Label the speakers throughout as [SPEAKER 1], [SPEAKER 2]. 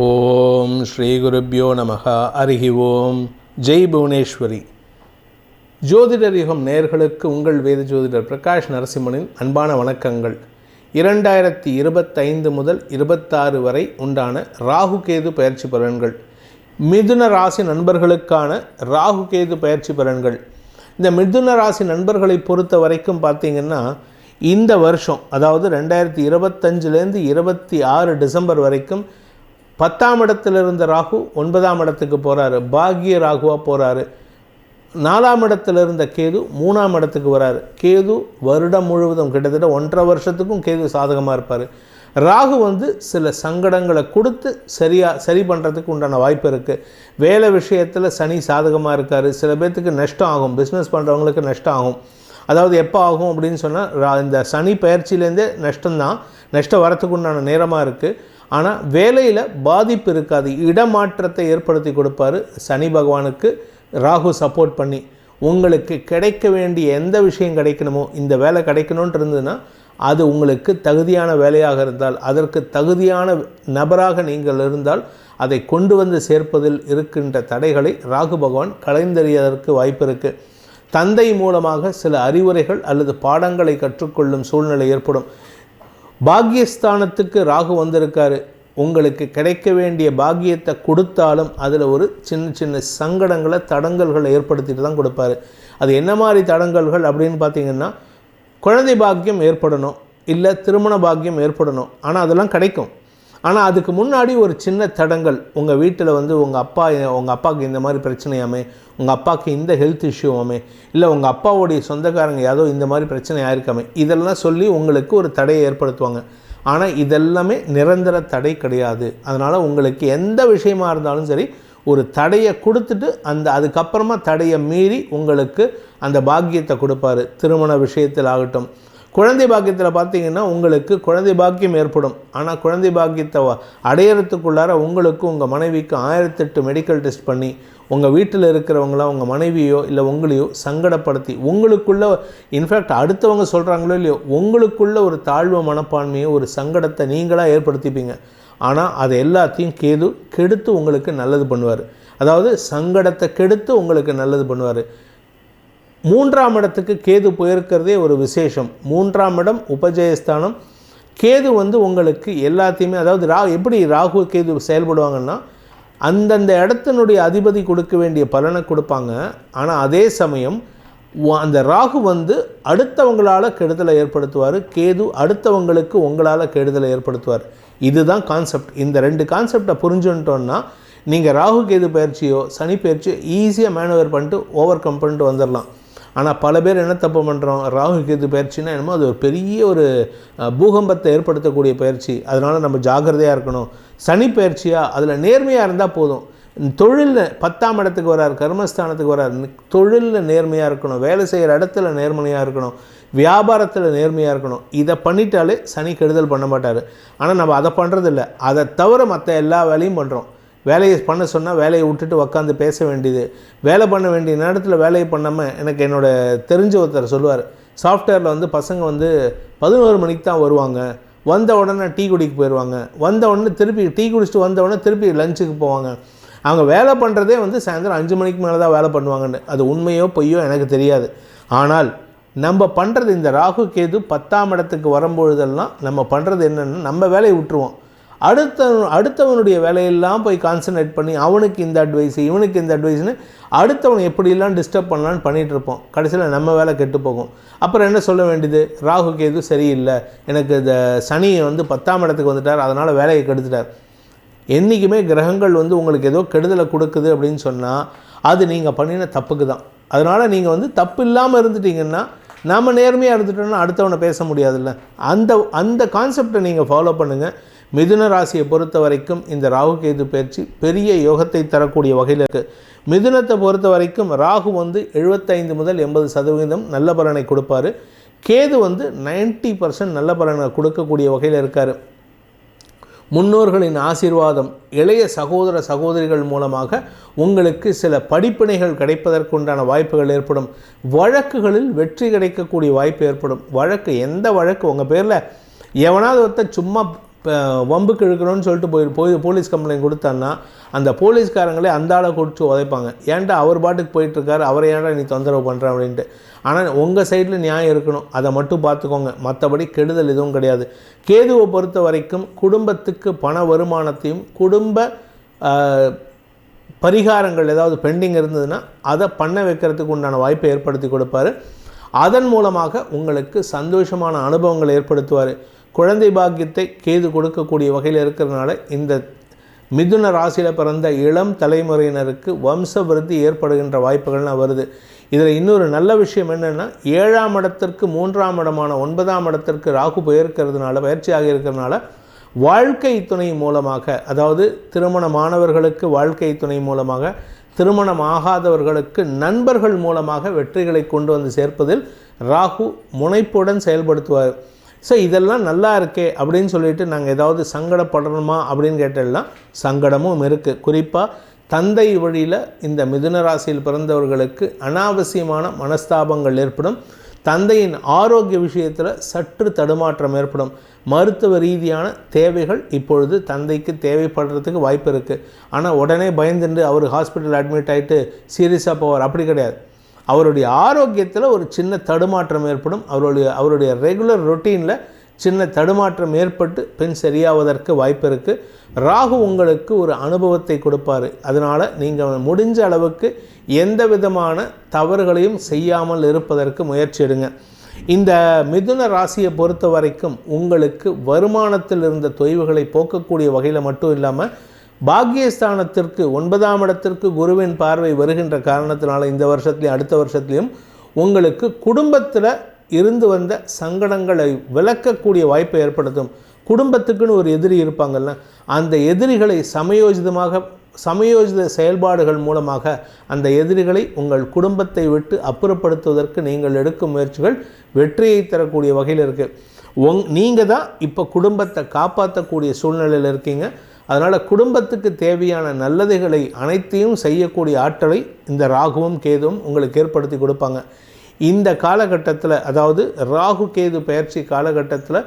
[SPEAKER 1] ஓம் ஸ்ரீ குருப்யோ நமக அருகி ஓம். ஜெய் புவனேஸ்வரி. ஜோதிடர் யுகம் நேர்களுக்கு உங்கள் வேத ஜோதிடர் பிரகாஷ் நரசிம்மனின் அன்பான வணக்கங்கள். இரண்டாயிரத்தி இருபத்தைந்து முதல் இருபத்தாறு வரை உண்டான ராகு கேது பயிற்சி பலன்கள். மிதுன ராசி நண்பர்களுக்கான ராகு கேது பயிற்சி பலன்கள். இந்த மிதுன ராசி நண்பர்களை பொறுத்த வரைக்கும் பார்த்தீங்கன்னா இந்த வருஷம் அதாவது ரெண்டாயிரத்தி இருபத்தஞ்சிலேருந்து இருபத்தி ஆறு டிசம்பர் வரைக்கும் பத்தாம் இடத்துல இருந்த ராகு ஒன்பதாம் இடத்துக்கு போகிறாரு பாகிய ராகுவாக போகிறாரு நாலாம் இடத்துல இருந்த கேது மூணாம் இடத்துக்கு வராரு. கேது வருடம் முழுவதும் கிட்டத்தட்ட ஒன்றரை வருஷத்துக்கும் கேது சாதகமாக இருப்பார். ராகு வந்து சில சங்கடங்களை கொடுத்து சரியாக சரி பண்ணுறதுக்கு உண்டான வாய்ப்பு இருக்குது வேலை விஷயத்தில் சனி சாதகமாக இருக்கார். சில பேர்த்துக்கு நஷ்டம் ஆகும். பிஸ்னஸ் பண்ணுறவங்களுக்கு நஷ்டம் ஆகும். அதாவது எப்போ ஆகும் அப்படின்னு சொன்னால் இந்த சனி பயிற்சியிலேருந்தே நஷ்டம்தான். நஷ்டம் வரத்துக்கு உண்டான நேரமாக இருக்குது ஆனால் வேலையில் பாதிப்பு இருக்காது. இடமாற்றத்தை ஏற்படுத்தி கொடுப்பாரு சனி பகவானுக்கு. ராகு சப்போர்ட் பண்ணி உங்களுக்கு கிடைக்க வேண்டிய எந்த விஷயம் கிடைக்கணுமோ இந்த வேலை கிடைக்கணுன்ட்டு இருந்ததுன்னா அது உங்களுக்கு தகுதியான வேலையாக இருந்தால் அதற்கு தகுதியான நபராக நீங்கள் இருந்தால் அதை கொண்டு வந்து சேர்ப்பதில் இருக்கின்ற தடைகளை ராகு பகவான் கலைந்தறியதற்கு வாய்ப்பு இருக்குது தந்தை மூலமாக சில அறிவுரைகள் அல்லது பாடங்களை கற்றுக்கொள்ளும் சூழ்நிலை ஏற்படும். பாக்கியஸ்தானத்துக்கு ராகு வந்திருக்காரு. உங்களுக்கு கிடைக்க வேண்டிய பாக்கியத்தை கொடுத்தாலும் அதில் ஒரு சின்ன சின்ன சங்கடங்களை தடங்கல்களை ஏற்படுத்திட்டு தான் கொடுப்பாரு. அது என்ன மாதிரி தடங்கல்கள் அப்படின்னு பார்த்தீங்கன்னா குழந்தை பாக்கியம் ஏற்படணும் இல்லை திருமண பாக்கியம் ஏற்படணும். ஆனால் அதெல்லாம் கிடைக்கும். ஆனால் அதுக்கு முன்னாடி ஒரு சின்ன தடங்கள். உங்கள் வீட்டில் வந்து உங்கள் அப்பா உங்கள் அப்பாவுக்கு இந்த மாதிரி பிரச்சனையாமே உங்கள் அப்பாவுக்கு இந்த ஹெல்த் இஷ்யூவாமே இல்லை உங்கள் அப்பாவுடைய சொந்தக்காரங்க ஏதோ இந்த மாதிரி பிரச்சனை ஆயிருக்காமே இதெல்லாம் சொல்லி உங்களுக்கு ஒரு தடையை ஏற்படுத்துவாங்க. ஆனால் இதெல்லாமே நிரந்தர தடை கிடையாது. அதனால் உங்களுக்கு எந்த விஷயமா இருந்தாலும் சரி ஒரு தடையை கொடுத்துட்டு அந்த அதுக்கப்புறமா தடையை மீறி உங்களுக்கு அந்த பாக்கியத்தை கொடுப்பாரு. திருமண விஷயத்தில் ஆகட்டும் குழந்தை பாக்கியத்தில் பார்த்தீங்கன்னா உங்களுக்கு குழந்தை பாக்கியம் ஏற்படும். ஆனால் குழந்தை பாக்கியத்தை அடையிறதுக்குள்ளார உங்களுக்கும் உங்கள் மனைவிக்கும் ஆயிரத்தெட்டு மெடிக்கல் டெஸ்ட் பண்ணி உங்கள் வீட்டில் இருக்கிறவங்களாம் உங்கள் மனைவியோ இல்லை உங்களையோ சங்கடப்படுத்தி உங்களுக்குள்ள இன்ஃபேக்ட் அடுத்தவங்க சொல்கிறாங்களோ இல்லையோ உங்களுக்குள்ள ஒரு தாழ்வு மனப்பான்மையோ ஒரு சங்கடத்தை நீங்களாக ஏற்படுத்திப்பீங்க. ஆனால் அதை எல்லாத்தையும் கேது கெடுத்து உங்களுக்கு நல்லது பண்ணுவார். அதாவது சங்கடத்தை கெடுத்து உங்களுக்கு நல்லது பண்ணுவார். மூன்றாம் இடத்துக்கு கேது போயிருக்கிறதே ஒரு விசேஷம். மூன்றாம் இடம் உபஜயஸ்தானம். கேது வந்து உங்களுக்கு எல்லாத்தையுமே அதாவது ரா எப்படி ராகு கேது செயல்படுவாங்கன்னா அந்தந்த இடத்தினுடைய அதிபதி கொடுக்க வேண்டிய பலனை கொடுப்பாங்க. ஆனால் அதே சமயம் அந்த ராகு வந்து அடுத்தவங்களால் கெடுதலை ஏற்படுத்துவார். கேது அடுத்தவங்களுக்கு உங்களால் கெடுதலை ஏற்படுத்துவார். இதுதான் கான்செப்ட் இந்த ரெண்டு கான்செப்டை புரிஞ்சுட்டோன்னா நீங்கள் ராகு கேது பயிற்சியோ சனி பயிற்சியோ ஈஸியாக மேனுவர் பண்ணிட்டு ஓவர் கம் பண்ணிட்டு வந்துடலாம் ஆனால் பல பேர் என்ன தப்பு பண்ணுறோம் ராகு கேது பயிற்சினா என்னமோ அது ஒரு பெரிய ஒரு பூகம்பத்தை ஏற்படுத்தக்கூடிய பயிற்சி. அதனால் நம்ம ஜாகிரதையாக இருக்கணும். சனி பயிற்சியாக அதில் நேர்மையாக இருந்தால் போதும். தொழிலில் பத்தாம் இடத்துக்கு வரார் கர்மஸ்தானத்துக்கு வரார். தொழிலில் நேர்மையாக இருக்கணும். வேலை செய்கிற இடத்துல நேர்மையாக இருக்கணும். வியாபாரத்தில் நேர்மையாக இருக்கணும். இதை பண்ணிட்டாலே சனி கெடுதல் பண்ண மாட்டார். ஆனால் நம்ம அதை பண்ணுறதில்ல அதை தவிர மற்ற எல்லா வேலையும் பண்ணுறோம் வேலையை பண்ண சொன்னால் வேலையை விட்டுட்டு உக்காந்து பேச வேண்டியது. வேலை பண்ண வேண்டிய நேரத்தில் வேலையை பண்ணாமல் எனக்கு என்னோடய தெரிஞ்ச ஒருத்தர் சொல்லுவார் சாஃப்ட்வேரில் வந்து பசங்க வந்து பதினோரு மணிக்கு தான் வருவாங்க. வந்த உடனே டீ குடிக்க போயிடுவாங்க வந்த உடனே திருப்பி டீ குடிச்சிட்டு வந்த உடனே திருப்பி லஞ்சுக்கு போவாங்க. அவங்க வேலை பண்ணுறதே வந்து சாயந்தரம் அஞ்சு மணிக்கு மேலே தான் வேலை பண்ணுவாங்கன்னு. அது உண்மையோ பொய்யோ எனக்கு தெரியாது. ஆனால் நம்ம பண்ணுறது இந்த ராகு கேது பத்தாம் இடத்துக்கு வரும்பொழுதெல்லாம் நம்ம பண்ணுறது என்னென்னா நம்ம வேலையை விட்டுருவோம். அடுத்த அடுத்தவனுடைய வேலையெல்லாம் போய் கான்சன்ட்ரேட் பண்ணி அவனுக்கு இந்த அட்வைஸ் இவனுக்கு இந்த அட்வைஸ்னு அடுத்தவன் எப்படிலாம் டிஸ்டர்ப் பண்ணலான்னு பண்ணிகிட்டு இருப்போம் கடைசியில் நம்ம வேலை கெட்டு போகும். அப்புறம் என்ன சொல்ல வேண்டியது? ராகு கேது சரியில்லை. எனக்கு இந்த சனி வந்து பத்தாம் இடத்துக்கு வந்துட்டார். அதனால் வேலையை கெடுத்துட்டார். என்றைக்குமே கிரகங்கள் வந்து உங்களுக்கு ஏதோ கெடுதலை கொடுக்குது அப்படின்னு சொன்னால் அது நீங்கள் பண்ணின தப்புக்கு தான் அதனால் நீங்கள் வந்து தப்பு இல்லாமல் இருந்துட்டீங்கன்னா நம்ம நேர்மையாக இருந்துட்டோம்னா அடுத்தவனை பேச முடியாதுல்ல. அந்த அந்த கான்செப்டை நீங்கள் ஃபாலோ பண்ணுங்கள் மிதுன ராசியை பொறுத்த வரைக்கும் இந்த ராகு கேது பயிற்சி பெரிய யோகத்தை தரக்கூடிய வகையில் இருக்குது மிதுனத்தை பொறுத்த வரைக்கும் ராகு வந்து எழுபத்தைந்து முதல் எண்பது சதவீதம் நல்ல பலனை கொடுப்பாரு. கேது வந்து நைன்ட்டி பர்சன்ட் நல்ல பலனை கொடுக்கக்கூடிய வகையில் இருக்கார். முன்னோர்களின் ஆசீர்வாதம் இளைய சகோதர சகோதரிகள் மூலமாக உங்களுக்கு சில படிப்பினைகள் கிடைப்பதற்குண்டான வாய்ப்புகள் ஏற்படும். வழக்குகளில் வெற்றி கிடைக்கக்கூடிய வாய்ப்பு ஏற்படும். வழக்கு எந்த வழக்கு உங்கள் பேரில்? எவனாவது ஒருத்தர் சும்மா இப்போ வம்புக்கு இழுக்கணும்னு சொல்லிட்டு போய் போய் போலீஸ் கம்ப்ளைண்ட் கொடுத்தான்னா அந்த போலீஸ்காரங்களே அந்த ஆளை கொடுத்து உதைப்பாங்க. ஏன்டா அவர் பாட்டுக்கு போயிட்டுருக்காரு அவரை ஏன்டா நீ தொந்தரவு பண்ணுற அப்படின்ட்டு. ஆனால் உங்கள் சைடில் நியாயம் இருக்கணும். அதை மட்டும் பார்த்துக்கோங்க. மற்றபடி கெடுதல் எதுவும் கிடையாது. கேதுவை பொறுத்த வரைக்கும் குடும்பத்துக்கு பண வருமானத்தையும் குடும்ப பரிகாரங்கள் ஏதாவது பெண்டிங் இருந்ததுன்னா அதை பண்ண வைக்கிறதுக்கு உண்டான வாய்ப்பை ஏற்படுத்தி கொடுப்பாரு. அதன் மூலமாக உங்களுக்கு சந்தோஷமான அனுபவங்களை ஏற்படுத்துவார். குழந்தை பாக்கியத்தை கேது கொடுக்கக்கூடிய வகையில் இருக்கிறதுனால இந்த மிதுன ராசியில் பிறந்த இளம் தலைமுறையினருக்கு வம்ச விருத்தி ஏற்படுகின்ற வாய்ப்புகள்லாம் வருது. இதில் இன்னொரு நல்ல விஷயம் என்னென்னா ஏழாம் இடத்திற்கு மூன்றாம் இடமான ஒன்பதாம் இடத்திற்கு ராகு போயிருக்கிறதுனால பயிற்சியாக இருக்கிறதுனால வாழ்க்கை துணை மூலமாக அதாவது திருமணமானவர்களுக்கு வாழ்க்கை துணை மூலமாக திருமணம் ஆகாதவர்களுக்கு நண்பர்கள் மூலமாக வெற்றிகளை கொண்டு வந்து சேர்ப்பதில் ராகு முனைப்புடன் செயல்படுத்துவார். ஸோ இதெல்லாம் நல்லா இருக்கே அப்படின்னு சொல்லிட்டு நாங்கள் ஏதாவது சங்கடப்படணுமா அப்படின்னு கேட்டோம்னா சங்கடமும் இருக்குது குறிப்பாக தந்தை வழியில் இந்த மிதுன ராசியில் பிறந்தவர்களுக்கு அனாவசியமான மனஸ்தாபங்கள் ஏற்படும். தந்தையின் ஆரோக்கிய விஷயத்தில் சற்று தடுமாற்றம் ஏற்படும். மருத்துவ ரீதியான தேவைகள் இப்பொழுது தந்தைக்கு தேவைப்படுறதுக்கு வாய்ப்பு இருக்குது ஆனால் உடனே பயந்துட்டு அவர் ஹாஸ்பிட்டல் அட்மிட் ஆகிட்டு சீரியஸாக போவார். அப்படி கிடையாது. அவருடைய ஆரோக்கியத்தில் ஒரு சின்ன தடுமாற்றம் ஏற்படும். அவருடைய அவருடைய ரெகுலர் ரொட்டீனில் சின்ன தடுமாற்றம் ஏற்பட்டு பெண் சரியாவதற்கு வாய்ப்பு இருக்குது ராகு உங்களுக்கு ஒரு அனுபவத்தை கொடுப்பார். அதனால் நீங்கள் முடிஞ்ச அளவுக்கு எந்த விதமான தவறுகளையும் செய்யாமல் இருப்பதற்கு முயற்சி எடுங்க. இந்த மிதுன ராசியை பொறுத்த வரைக்கும் உங்களுக்கு வருமானத்தில் இருந்த தொய்வுகளை போக்கக்கூடிய வகையில் மட்டும் இல்லாமல் பாக்கியஸ்தானத்திற்கு ஒன்பதாம் இடத்திற்கு குருவின் பார்வை வருகின்ற காரணத்தினால இந்த வருஷத்துலையும் அடுத்த வருஷத்துலையும் உங்களுக்கு குடும்பத்தில் இருந்து வந்த சங்கடங்களை விளக்கக்கூடிய வாய்ப்பை ஏற்படுத்தும். குடும்பத்துக்குன்னு ஒரு எதிரி இருப்பாங்கல்ல அந்த எதிரிகளை சமயோஜிதமாக சமயோஜித செயல்பாடுகள் மூலமாக அந்த எதிரிகளை உங்கள் குடும்பத்தை விட்டு அப்புறப்படுத்துவதற்கு நீங்கள் எடுக்கும் முயற்சிகள் வெற்றியை தரக்கூடிய வகையில் இருக்குது உங் நீங்கள் தான் இப்போ குடும்பத்தை காப்பாற்றக்கூடிய சூழ்நிலையில் இருக்கீங்க. அதனால் குடும்பத்துக்கு தேவையான நல்லதுகளை அனைத்தையும் செய்யக்கூடிய ஆற்றலை இந்த ராகுவும் கேதுவும் உங்களுக்கு ஏற்படுத்தி கொடுப்பாங்க. இந்த காலகட்டத்தில் அதாவது ராகு கேது பயிற்சி காலகட்டத்தில்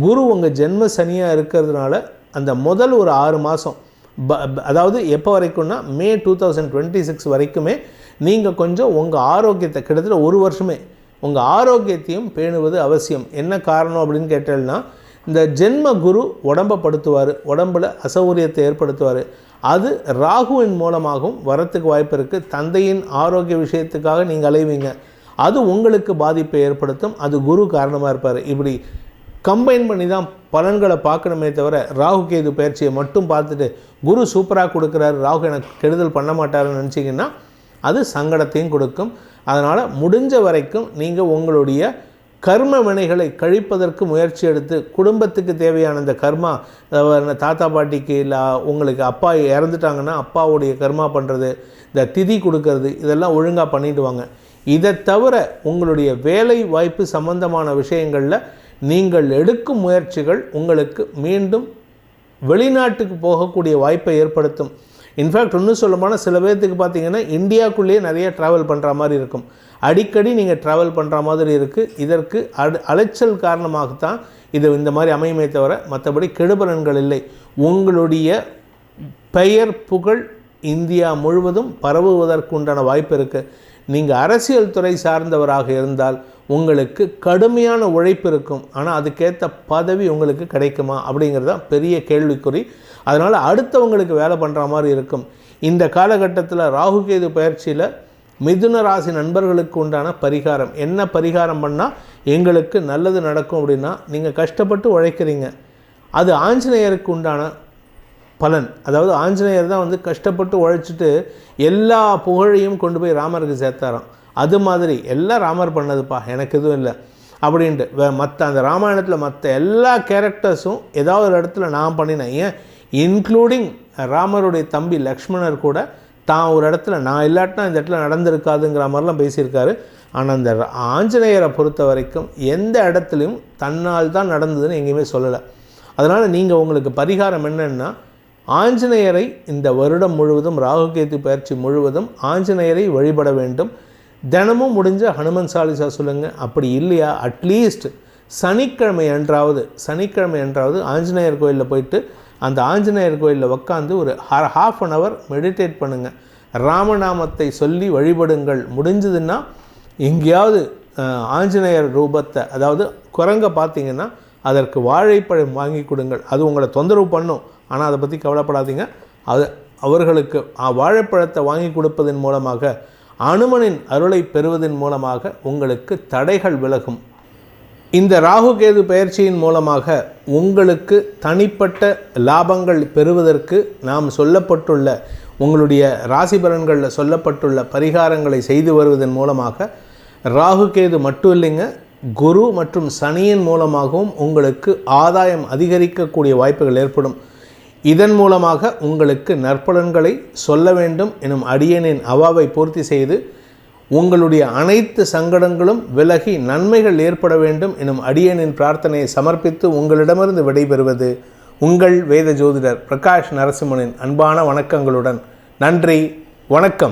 [SPEAKER 1] குரு உங்கள் ஜென்ம சனியாக இருக்கிறதுனால அந்த முதல் ஒரு ஆறு மாதம் ப ப- அதாவது எப்போ வரைக்கும்னா May two thousand twenty six வரைக்குமே நீங்கள் கொஞ்சம் உங்கள் ஆரோக்கியத்தை கிட்டத்தட்ட ஒரு வருஷமே உங்கள் ஆரோக்கியத்தையும் பேணுவது அவசியம். என்ன காரணம் அப்படின்னு கேட்டேன்னா இந்த ஜென்ம குரு உடம்பை படுத்துவார் உடம்புல அசௌகரியத்தை ஏற்படுத்துவார். அது ராகுவின் மூலமாகவும் வரத்துக்கு வாய்ப்பு இருக்குது தந்தையின் ஆரோக்கிய விஷயத்துக்காக நீங்கள் அலைவீங்க. அது உங்களுக்கு பாதிப்பை ஏற்படுத்தும். அது குரு காரணமாக இருப்பார். இப்படி கம்பைன் பண்ணி தான் பலன்களை பார்க்கணுமே தவிர ராகு கேது பயிற்சியை மட்டும் பார்த்துட்டு குரு சூப்பராக கொடுக்குறாரு ராகு எனக்கு கெடுதல் பண்ண மாட்டாருன்னு நினச்சிங்கன்னா அது சங்கடத்தையும் கொடுக்கும். அதனால் முடிஞ்ச வரைக்கும் நீங்கள் உங்களுடைய கர்ம வினைகளை கழிப்பதற்கு முயற்சி எடுத்து குடும்பத்துக்கு தேவையான இந்த கர்மா தாத்தா பாட்டிக்கு இல்லை உங்களுக்கு அப்பா இறந்துட்டாங்கன்னா அப்பாவுடைய கர்மா பண்ணுறது இந்த திதி கொடுக்கறது இதெல்லாம் ஒழுங்காக பண்ணிட்டு வாங்க. இதை தவிர உங்களுடைய வேலை வாய்ப்பு சம்பந்தமான விஷயங்களில் நீங்கள் எடுக்கும் முயற்சிகள் உங்களுக்கு மீண்டும் வெளிநாட்டுக்கு போகக்கூடிய வாய்ப்பை ஏற்படுத்தும். இன்ஃபேக்ட் இன்னும் சொல்லமான சில பேர்த்துக்கு பார்த்தீங்கன்னா இந்தியாவுக்குள்ளேயே நிறைய ட்ராவல் பண்ணுற மாதிரி இருக்கும். அடிக்கடி நீங்கள் ட்ராவல் பண்ணுற மாதிரி இருக்குது இதற்கு அடு அலைச்சல் காரணமாகத்தான் இது இந்த மாதிரி அமையுமே தவிர மற்றபடி கெடுபலன்கள் இல்லை. உங்களுடைய பெயர் புகழ் இந்தியா முழுவதும் பரவுவதற்குண்டான வாய்ப்பு இருக்குது நீங்கள் அரசியல் துறை சார்ந்தவராக இருந்தால் உங்களுக்கு கடுமையான உழைப்பு இருக்கும். ஆனால் அதுக்கேற்ற பதவி உங்களுக்கு கிடைக்குமா? அப்படிங்கிறது தான் பெரிய கேள்விக்குறி. அதனால் அடுத்தவங்களுக்கு வேலை பண்ணுற மாதிரி இருக்கும். இந்த காலகட்டத்தில் ராகுகேது பயிற்சியில் மிதுன ராசி நண்பர்களுக்கு உண்டான பரிகாரம். என்ன பரிகாரம் பண்ணால் எங்களுக்கு நல்லது நடக்கும் அப்படின்னா நீங்கள் கஷ்டப்பட்டு உழைக்கிறீங்க. அது ஆஞ்சநேயருக்கு உண்டான பலன். அதாவது ஆஞ்சநேயர் தான் வந்து கஷ்டப்பட்டு உழைச்சிட்டு எல்லா புகழையும் கொண்டு போய் ராமருக்கு சேர்த்தாராம். அது மாதிரி எல்லாம் ராமர் பண்ணதுப்பா. எனக்கு எதுவும் இல்லை. அப்படின்ட்டு மற்ற அந்த ராமாயணத்தில் மற்ற எல்லா கேரக்டர்ஸும் ஏதாவது ஒரு இடத்துல நான் பண்ணினேன். ஏன்? இன்க்ளூடிங் ராமருடைய தம்பி லக்ஷ்மணர் கூட தான் ஒரு இடத்துல நான் இல்லாட்டினா இந்த இடத்துல நடந்திருக்காதுங்கிற மாதிரிலாம் பேசியிருக்காரு. ஆனால் அந்த ஆஞ்சநேயரை பொறுத்த வரைக்கும் எந்த இடத்துலையும் தன்னால் தான் நடந்ததுன்னு எங்கேயுமே சொல்லலை. அதனால் நீங்கள் உங்களுக்கு பரிகாரம் என்னென்னா ஆஞ்சநேயரை இந்த வருடம் முழுவதும் ராகுகேத்து பயிற்சி முழுவதும் ஆஞ்சநேயரை வழிபட வேண்டும். தினமும் முடிஞ்ச ஹனுமன் சாலிசா சொல்லுங்கள் அப்படி இல்லையா? அட்லீஸ்ட் சனிக்கிழமை அன்றாவது சனிக்கிழமை அன்றாவது ஆஞ்சநேயர் கோயிலில் போயிட்டு அந்த ஆஞ்சநேயர் கோயிலில் உட்காந்து ஒரு ஹாஃப் அன் ஹவர் மெடிடேட் பண்ணுங்கள் ராமநாமத்தை சொல்லி வழிபடுங்கள். முடிஞ்சதுன்னா எங்கேயாவது ஆஞ்சநேயர் ரூபத்தை அதாவது குரங்கை பார்த்தீங்கன்னா அதற்கு வாழைப்பழம் வாங்கி கொடுங்கள். அது உங்களை தொந்தரவு பண்ணும். ஆனால் அதை பற்றி கவலைப்படாதீங்க. அது அவர்களுக்கு வாழைப்பழத்தை வாங்கி கொடுப்பதன் மூலமாக அனுமனின் அருளை பெறுவதன் மூலமாக உங்களுக்கு தடைகள் விலகும். இந்த ராகு கேது பயிற்சியின் மூலமாக உங்களுக்கு தனிப்பட்ட லாபங்கள் பெறுவதற்கு நாம் சொல்லப்பட்டுள்ள உங்களுடைய ராசி பலன்களில் சொல்லப்பட்டுள்ள பரிகாரங்களை செய்து வருவதன் மூலமாக ராகு கேது மட்டும் இல்லைங்க குரு மற்றும் சனியின் மூலமாகவும் உங்களுக்கு ஆதாயம் அதிகரிக்கக்கூடிய வாய்ப்புகள் ஏற்படும். இதன் மூலமாக உங்களுக்கு நற்பலன்களை சொல்ல வேண்டும் எனும் அடியனின் அவாவை பூர்த்தி செய்து உங்களுடைய அனைத்து சங்கடங்களும் விலகி நன்மைகள் ஏற்பட வேண்டும் எனும் அடியனின் பிரார்த்தனையை சமர்ப்பித்து உங்களிடமிருந்து விடைபெறுவது உங்கள் வேத ஜோதிடர் பிரகாஷ் நரசிம்மனின் அன்பான வணக்கங்களுடன். நன்றி வணக்கம்.